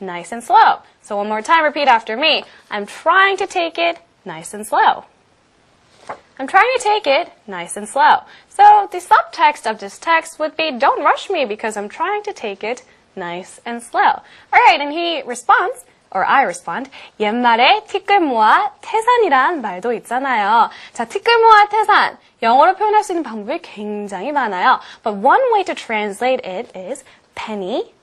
nice and slow. So one more time, repeat after me. I'm trying to take it nice and slow. I'm trying to take it nice and slow. So the subtext of this text would be, don't rush me because I'm trying to take it nice and slow. Alright, and he responds, or I respond, 옛말에 티끌 모아 태산이란 말도 있잖아요. 자, 티끌 모아 태산. 영어로 표현할 수 있는 방법이 굉장히 많아요. But one way to translate it is penny,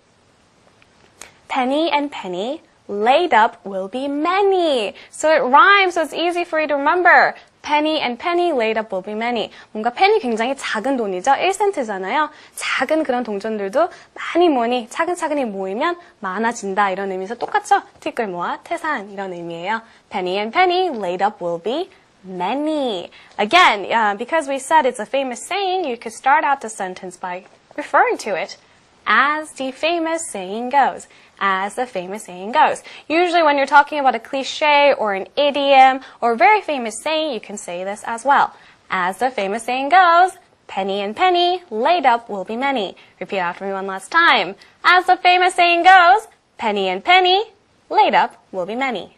penny and penny laid up will be many. So it rhymes, so it's easy for you to remember. penny and penny laid up will be many. 뭔가 penny 굉장히 작은 돈이죠. 1센트잖아요. 작은 그런 동전들도 많이 모니 차근차근히 모이면 많아진다 이런 의미에서 똑같죠? 티끌 모아 태산 이런 의미예요. penny and penny laid up will be many. Again, uh, because we said it's a famous saying, you could start out the sentence by referring to it as the famous saying goes as the famous saying goes. Usually when you're talking about a cliche or an idiom or a very famous saying, you can say this as well. As the famous saying goes, penny and penny, laid up will be many. Repeat after me one last time. As the famous saying goes, penny and penny, laid up will be many.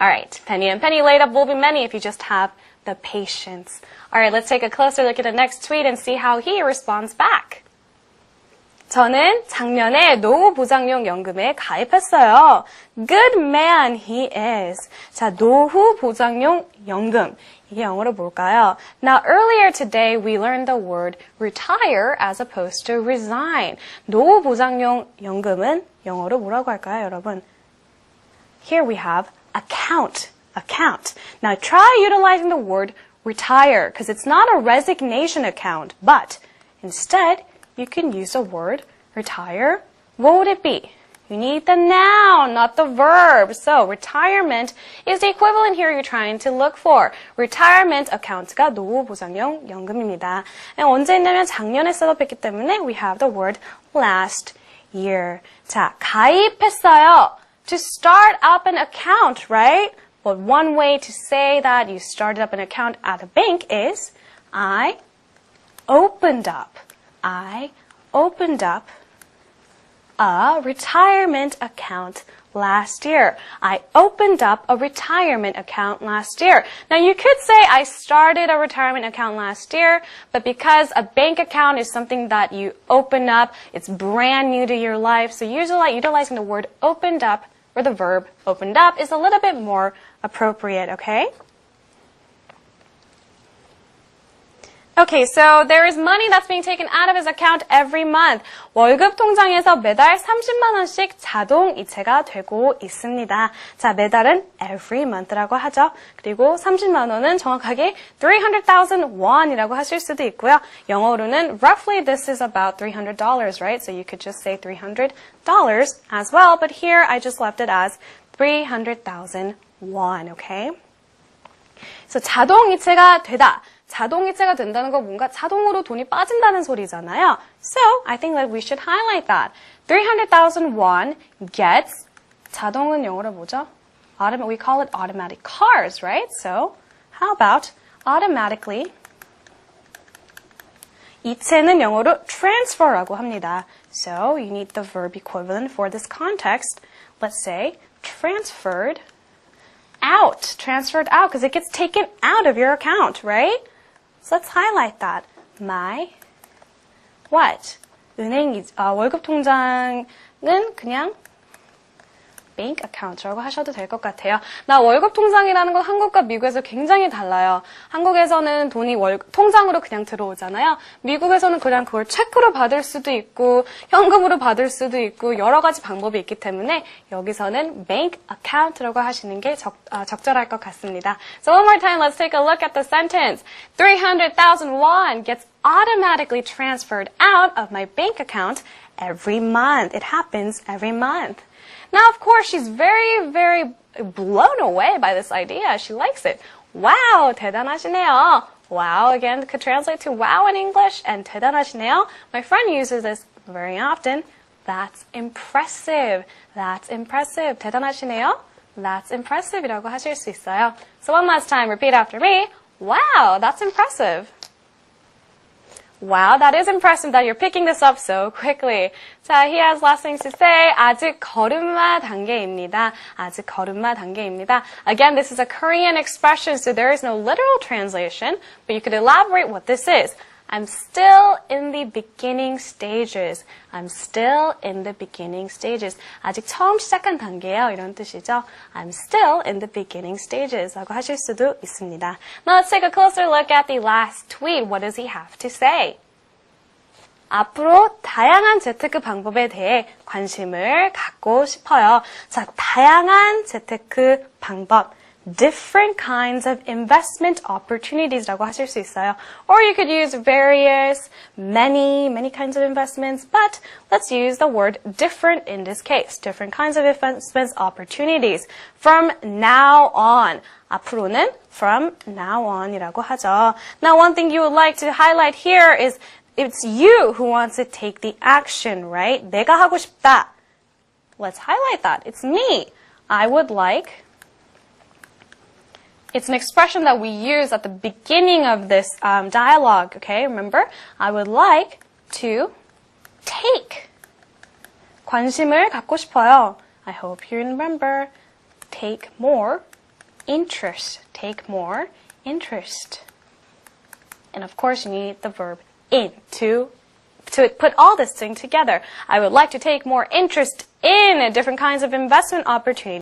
Alright, penny and penny laid up will be many if you just have the patience. Alright, let's take a closer look at the next tweet and see how he responds back. 저는 작년에 노후 보장용 연금에 가입했어요. Good man he is. 자, 노후 보장용 연금. 이게 영어로 뭘까요? Now, earlier today we learned the word retire as opposed to resign. 노후 보장용 연금은 영어로 뭐라고 할까요, 여러분? Here we have account. Account. Now, try utilizing the word retire because it's not a resignation account, but instead, you can use the word retire. What would it be? You need the noun, not the verb. So retirement is the equivalent here you're trying to look for. retirement account가 노후 보장용 연금입니다. 언제 있냐면 작년에 셋업했기 때문에 we have the word last year. 자, 가입했어요. To start up an account, right? But one way to say that you started up an account at a bank is I opened up I opened up a retirement account last year. I opened up a retirement account last year. Now you could say I started a retirement account last year, but because a bank account is something that you open up, it's brand new to your life, so usually utilizing the word opened up or the verb opened up is a little bit more appropriate, okay? Okay, so there is money that's being taken out of his account every month. 월급 통장에서 매달 30만 원씩 자동 이체가 되고 있습니다. 자, 매달은 every month라고 하죠. 그리고 30만 원은 정확하게 300,000 won이라고 하실 수도 있고요. 영어로는 roughly this is about $300, right? So you could just say $300 as well, but here I just left it as 300,000 won, okay? So 자동 이체가 되다. 자동이체가 된다는 건 뭔가 자동으로 돈이 빠진다는 소리잖아요. So, I think that we should highlight that. 300,000 won gets 자동은 영어로 뭐죠? We call it automatic cars, right? So, how about automatically 이체는 영어로 transfer라고 합니다. So, you need the verb equivalent for this context. Let's say transferred out, transferred out, because it gets taken out of your account, right? So let's highlight that. My what? 은행 아, 월급 통장은 그냥 bank account라고 하셔도 될 것 같아요. 나 월급 통장이라는 건 한국과 미국에서 굉장히 달라요. 한국에서는 돈이 월, 통장으로 그냥 들어오잖아요. 미국에서는 그냥 그걸 체크로 받을 수도 있고 현금으로 받을 수도 있고 여러 가지 방법이 있기 때문에 여기서는 bank account라고 하시는 게 적, 아, 적절할 것 같습니다. So one more time, let's take a look at the sentence. 300,000 won gets automatically transferred out of my bank account every month. It happens every month. Now, of course, she's very, very blown away by this idea. She likes it. Wow, 대단하시네요. Wow, again, could translate to wow in English, and 대단하시네요. My friend uses this very often. That's impressive. That's impressive. 대단하시네요. That's impressive이라고 하실 수 있어요. So one last time, repeat after me. Wow, that's impressive. Wow, that is impressive that you're picking this up so quickly. 자, he has last things to say. 아직 걸음마 단계입니다. 아직 걸음마 단계입니다. Again, this is a Korean expression, so there is no literal translation, but you could elaborate what this is. I'm still in the beginning stages. I'm still in the beginning stages. 아직 처음 시작한 단계예요. 이런 뜻이죠. I'm still in the beginning stages. 라고 하실 수도 있습니다. Now let's take a closer look at the last tweet. What does he have to say? 앞으로 다양한 재테크 방법에 대해 관심을 갖고 싶어요. 자, 다양한 재테크 방법. different kinds of investment opportunities 라고 하실 수 있어요. Or you could use various, many, many kinds of investments, but let's use the word different in this case. Different kinds of investment opportunities. From now on. 앞으로는 from now on이라고 하죠. Now one thing you would like to highlight here is it's you who wants to take the action, right? 내가 하고 싶다. Let's highlight that. It's me. I would like it's an expression that we use at the beginning of this um, dialogue, okay? Remember? I would like to take. 관심을 갖고 싶어요. I hope you remember. Take more interest. Take more interest. And of course, you need the verb in to to put all this thing together. I would like to take more interest in different kinds of investment opportunities.